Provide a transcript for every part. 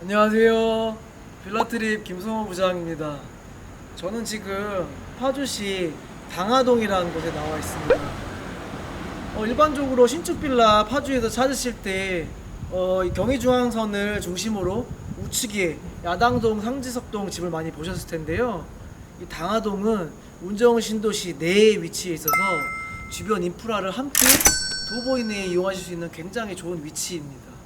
안녕하세요. 빌라트립 김성호 부장입니다. 저는 지금 파주시 당하동이라는 곳에 나와 있습니다. 어, 일반적으로 신축 빌라 파주에서 찾으실 때 어, 이 경의중앙선을 중심으로 우측에 야당동, 상지석동 집을 많이 보셨을 텐데요. 이 당하동은 운정 신도시 내에 위치해 있어서 주변 인프라를 함께 도보 이내에 이용하실 수 있는 굉장히 좋은 위치입니다.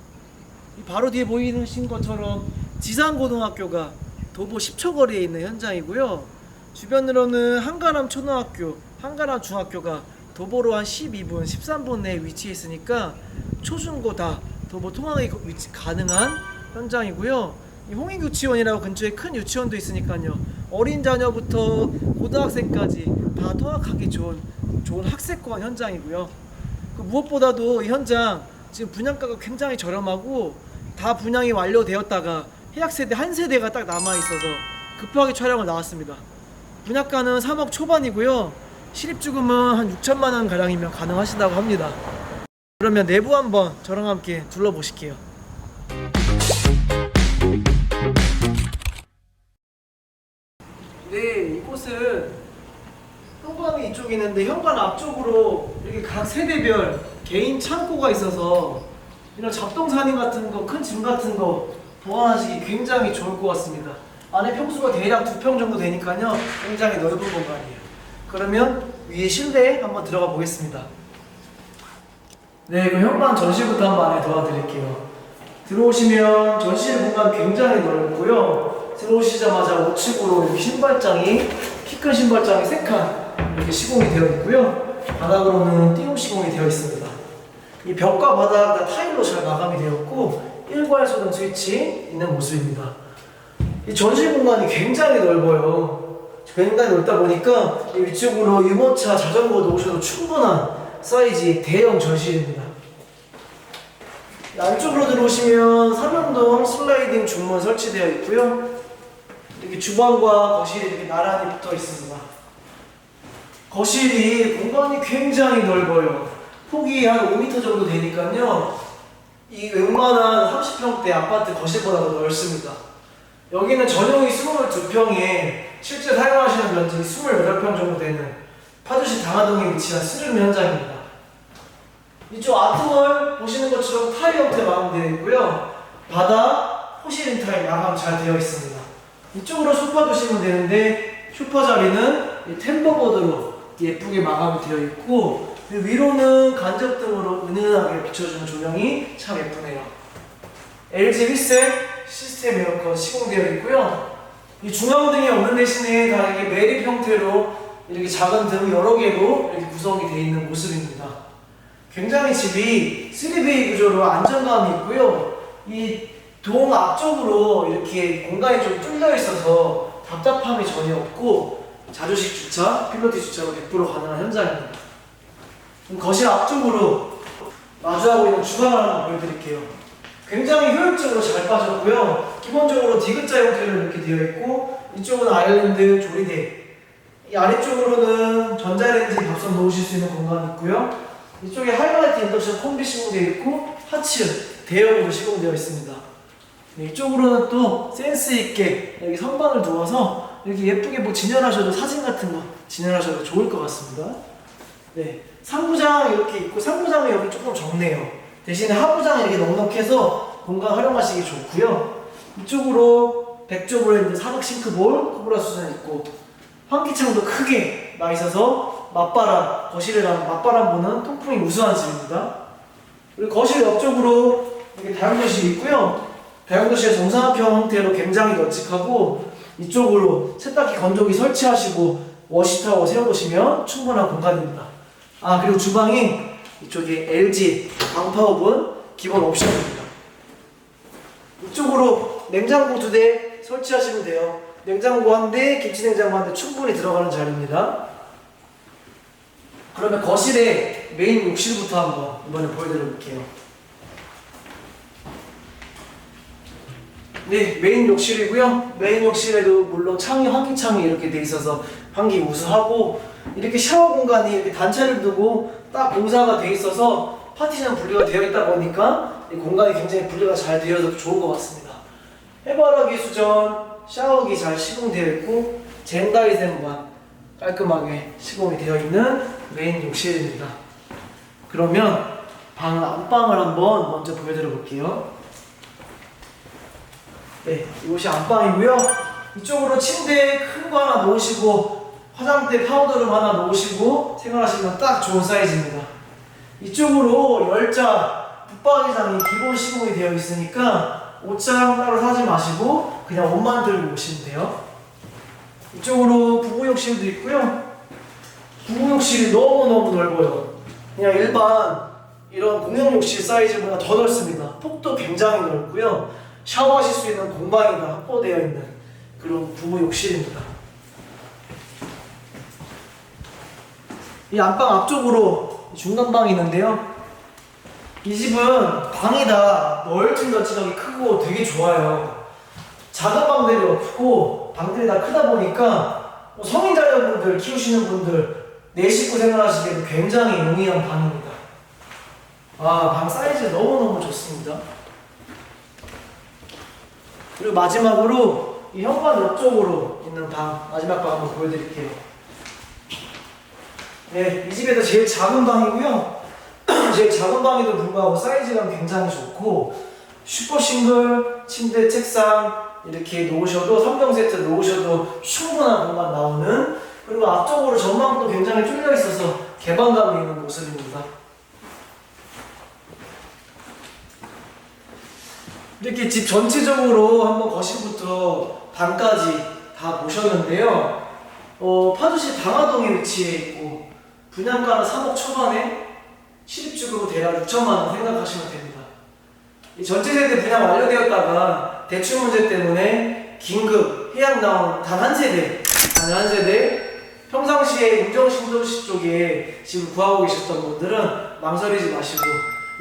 이 바로 뒤에 보이는 것처럼 지산고등학교가 도보 10초 거리에 있는 현장이고요. 주변으로는 한가람 초등학교, 한가람 중학교가 도보로 한 12분, 13분 내에 위치해 있으니까 초중고 다 도보 통학이 위치 가능한 현장이고요. 이 홍익 유치원이라고 근처에 큰 유치원도 있으니까요. 어린 자녀부터 고등학생까지 다 통학하기 좋은 좋은 학세권 현장이고요. 그 무엇보다도 이 현장 지금 분양가가 굉장히 저렴하고 다 분양이 완료되었다가 해약 세대 한 세대가 딱 남아 있어서 급하게 촬영을 나왔습니다. 분양가는 3억 초반이고요. 실입주금은 한 6천만 원 가량이면 가능하시다고 합니다. 그러면 내부 한번 저랑 함께 둘러보실게요. 네, 이곳은 쪽에 있는데 현관 앞쪽으로 이렇게 각 세대별 개인 창고가 있어서 이런 잡동사니 같은 거, 큰 짐 같은 거 보관하시기 굉장히 좋을 것 같습니다. 안에 평수가 대략 두 평 정도 되니까요. 굉장히 넓은 공간이에요. 그러면 위에 실내에 한번 들어가 보겠습니다. 네, 그럼 현관 전시부터 한번 안에 도와드릴게요. 들어오시면 전실 공간 굉장히 넓고요. 들어오시자마자 우측으로 신발장이 키 큰 신발장이 세칸 이렇게 시공이 되어 있고요. 바닥으로는 띄움 시공이 되어 있습니다. 이 벽과 바닥 다 타일로 잘 마감이 되었고 일괄 소등 스위치 있는 모습입니다. 이 전실 공간이 굉장히 넓어요. 굉장히 넓다 보니까 이 위쪽으로 유모차, 자전거 놓으셔도 충분한 사이즈의 대형 전실입니다. 이 안쪽으로 들어오시면 삼연동 슬라이딩 중문 설치되어 있고요. 이렇게 주방과 거실이 이렇게 나란히 붙어 있습니다. 거실이 공간이 굉장히 넓어요. 폭이 한 5m 정도 되니까요. 이 웬만한 30평대 아파트 거실보다 더 넓습니다. 여기는 전용이 22평에 실제 사용하시는 면적이 28평 정도 되는 파주시 당하동에 위치한 수준 현장입니다. 이쪽 아트월 보시는 것처럼 타일 형태 마감되어 있고요. 바닥, 호시린 타일 마감 잘 되어 있습니다. 이쪽으로 소파 두시면 되는데 소파 자리는 이 템버보드로 예쁘게 마감이 되어 있고 이 위로는 간접등으로 은은하게 비춰주는 조명이 참 예쁘네요. LG 휘셋 시스템 에어컨 시공되어 있고요. 이 중앙등이 없는 대신에 다 이렇게 매립 형태로 이렇게 작은 등 여러 개로 이렇게 구성이 되어 있는 모습입니다. 굉장히 집이 3베이 구조로 안정감이 있고요. 이 동 앞쪽으로 이렇게 공간이 좀 뚫려 있어서 답답함이 전혀 없고 자주식 주차, 필로티 주차로 100% 가능한 현장입니다. 그럼 거실 앞쪽으로 마주하고 있는 주방을 한번 보여드릴게요. 굉장히 효율적으로 잘 빠졌고요. 기본적으로 디귿자 형태로 이렇게 되어 있고 이쪽은 아일랜드 조리대 이 아래쪽으로는 전자레인지 밥솥 놓으실 수 있는 공간이 있고요. 이쪽에 하이라이트 인덕션 콤비 시공되어 있고 하츠 대형으로 시공되어 있습니다. 네, 이쪽으로는 또 센스 있게 여기 선반을 두어서 이렇게 예쁘게 뭐 진열하셔도 사진 같은 거 진열하셔도 좋을 것 같습니다. 네, 상부장 이렇게 있고 상부장은 여기 조금 적네요. 대신에 하부장이 이렇게 넉넉해서 공간 활용하시기 좋고요. 이쪽으로 백조 브랜드 사각 싱크볼 코브라 수전 있고 환기창도 크게 나 있어서 맞바람 거실이랑 맞바람 부는 통풍이 우수한 집입니다. 그리고 거실 옆쪽으로 이렇게 다용도실이 있고요. 다용도실 정사각형 형태로 굉장히 널찍하고 이쪽으로 세탁기 건조기 설치하시고 워시타워 세워놓으시면 충분한 공간입니다. 아 그리고 주방이 이쪽에 LG 방파 오븐 기본 옵션입니다. 이쪽으로 냉장고 두 대 설치하시면 돼요. 냉장고 한 대, 김치냉장고 한 대 충분히 들어가는 자리입니다. 그러면 거실에 메인 욕실부터 한번 이번에 보여드려 볼게요. 네, 메인 욕실이고요. 메인 욕실에도 물론 창이 환기창이 이렇게 돼 있어서 환기 우수하고 이렇게 샤워 공간이 이렇게 단차를 두고 딱 공사가 돼 있어서 파티션 분리가 되어 있다 보니까 이 공간이 굉장히 분리가 잘 되어서 좋은 것 같습니다. 해바라기 수전, 샤워기 잘 시공되어 있고 젠다이센만 깔끔하게 시공이 되어 있는 메인 욕실입니다. 그러면 방 안방을 한번 먼저 보여드려 볼게요. 네, 이곳이 안방이고요. 이쪽으로 침대 큰 거 하나 놓으시고 화장대 파우더룸 하나 놓으시고 생활하시면 딱 좋은 사이즈입니다. 이쪽으로 열자 붙박이장이 기본 시공이 되어 있으니까 옷장 따로 사지 마시고 그냥 옷만 들고 오시면 돼요. 이쪽으로 부부욕실도 있고요. 부부욕실이 너무너무 넓어요. 그냥 일반 이런 공용욕실 사이즈보다 더 넓습니다. 폭도 굉장히 넓고요. 샤워하실 수 있는 공간이 다 확보되어 있는 그런 부부 욕실입니다. 이 안방 앞쪽으로 중간방이 있는데요. 이 집은 방이 다 넓은넓지하게 크고 되게 좋아요. 작은 방들이 없고 방들이 다 크다 보니까 뭐 성인 자녀분들 키우시는 분들 내 식구 생활하시기에도 굉장히 용이한 방입니다. 아, 방 사이즈 너무너무 좋습니다. 그리고 마지막으로 이 현관 옆쪽으로 있는 방 마지막 방 한번 보여드릴게요. 네, 이 집에서 제일 작은 방이고요. 제일 작은 방에도 불구하고 사이즈가 굉장히 좋고 슈퍼 싱글 침대 책상 이렇게 놓으셔도 3명 세트 놓으셔도 충분한 공간 나오는 그리고 앞쪽으로 전망도 굉장히 뚫려 있어서 개방감이 있는 모습입니다. 이렇게 집 전체적으로 한번 거실부터 방까지 다 보셨는데요. 어, 파주시 당하동에 위치해 있고 분양가는 3억 초반에 실입주급으로 대략 6천만 원 생각하시면 됩니다. 이 전체 세대 분양 완료되었다가 대출 문제 때문에 긴급 해약 나온 단 한 세대, 단 한 세대 평상시에 운정신도시 쪽에 지금 구하고 계셨던 분들은 망설이지 마시고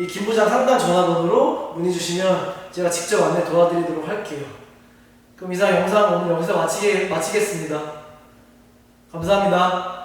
이 김부장 상담 전화번호로 문의 주시면 제가 직접 안내 도와드리도록 할게요. 그럼 이상 영상 오늘 여기서 마치게, 마치겠습니다. 감사합니다.